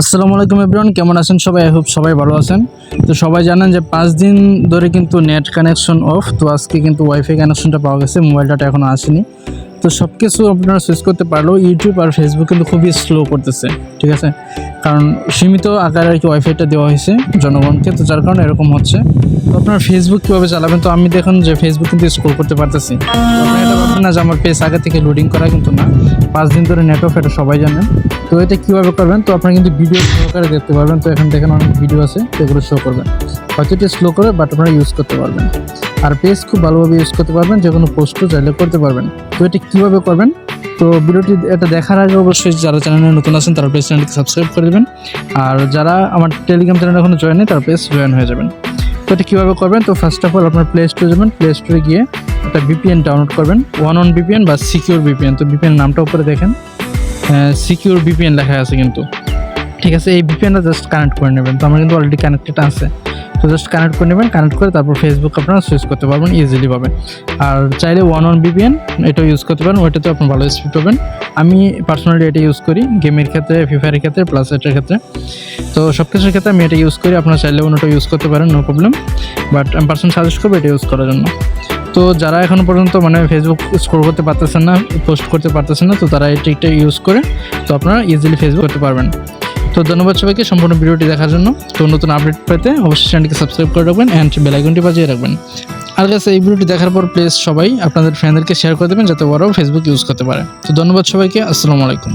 আসসালামু আলাইকুম এভরিওয়ান, কেমন আছেন সবাই? আই হোপ সবাই ভালো আছেন। তো সবাই জানেন যে পাঁচ দিন ধরে কিন্তু নেট কানেকশন অফ, তো আজকে কিন্তু ওয়াইফাই কানেকশনটা পাওয়া গেছে, মোবাইল ডাটা এখনও আসেনি। তো সব কিছু আপনারা সুইচ করতে পারলেও ইউটিউব আর ফেসবুক কিন্তু খুবই স্লো করতেছে, ঠিক আছে? কারণ সীমিত আকারে আর কি ওয়াইফাইটা দেওয়া হয়েছে জনগণকে, তো যার কারণে এরকম হচ্ছে। তো আপনার ফেসবুক কীভাবে চালাবেন? তো আমি দেখুন যে ফেসবুক কিন্তু স্ক্রোল করতে পারতেছি। এটা না যে আমার পেজ আগে থেকে লোডিং করা কিন্তু না। পাঁচ দিন ধরে নেটওয়ার্ক এটা সবাই জানেন তো এটা কীভাবে করবেন? তো আপনারা কিন্তু ভিডিও সহকারে দেখতে পারবেন। তো এখানে দেখেন অনেক ভিডিও আছে এগুলো শো করবেন। হয়তো স্লো করে বাট আপনারা ইউজ করতে পারবেন। আর পেজ খুব ভালোভাবে ইউজ করতে পারবেন, যে কোনো পোস্টও চাইলে করতে পারবেন। তো এটা কীভাবে করবেন? তো ভিডিওটি এটা দেখার আগে অবশ্যই যারা চ্যানেলে নতুন আছেন, তারা পেজ চ্যানেলকে সাবস্ক্রাইব করে দেবেন। আর যারা আমার টেলিগ্রাম চ্যানেল এখনও জয়েন নেই, তার পেজ জয়েন হয়ে যাবেন। তো এটা কীভাবে করবেন? তো ফার্স্ট অফ অল আপনার প্লে স্টোরে যাবেন। প্লে স্টোরে গিয়ে একটা ভিপিএন ডাউনলোড করবেন। ওয়ান অন ভিপিএন বা সিকিউর ভিপিএন তো ভিপিএন নামটা উপরে দেখেন। সিকিউর ভিপিএন লেখা আছে কিন্তু। ঠিক আছে, এই ভিপিএনটা জাস্ট কানেক্ট করে নেবেন। তো আমার কিন্তু অলরেডি কানেক্টেড আছে। তো জাস্ট কানেক্ট করে নেবেন কানেক্ট করে তারপর ফেসবুক আপনারা সুইচ করতে পারবেন ইজিলি পাবেন। আর চাইলে ওয়ান অন ভিপিএন এটাও ইউজ করতে পারেন ওইটাতে আপনি ভালো স্পিড পাবেন। আমি পার্সোনালি এটা ইউজ করি গেমের ক্ষেত্রে ফ্রি ফায়ারের ক্ষেত্রে প্লাস এটার ক্ষেত্রে। তো সব কিছুর ক্ষেত্রে আমি এটা ইউজ করি, আপনারা চাইলে অন্যটা ইউজ করতে পারেন নো প্রবলেম বাট আমি পার্সোনাল সাজেস্ট করব এটা ইউজ করার জন্য। তো যারা এখনও পর্যন্ত মানে ফেসবুক স্ক্রোল করতে পারতেছেন না পোস্ট করতে পারতেছেন না, তো তারা ট্রিকটা ইউজ করে, তো আপনারা ইজিলি ফেসবুক করতে পারবেন। তো ধন্যবাদ সবাইকে সম্পূর্ণ ভিডিওটি দেখার জন্য। তো নতুন আপডেট পেতে অবশ্যই চ্যানেলটিকে সাবস্ক্রাইব করে রাখবেন অ্যান্ড বেলাইকনটি বাজিয়ে রাখবেন। আর কাছে এই ভিডিওটি দেখার পর প্লিজ সবাই আপনাদের ফ্রেন্ডদেরকে শেয়ার করে দেবেন যাতে ওরাও ফেসবুক ইউজ করতে পারে। তো ধন্যবাদ সবাইকে, আসসালামু আলাইকুম।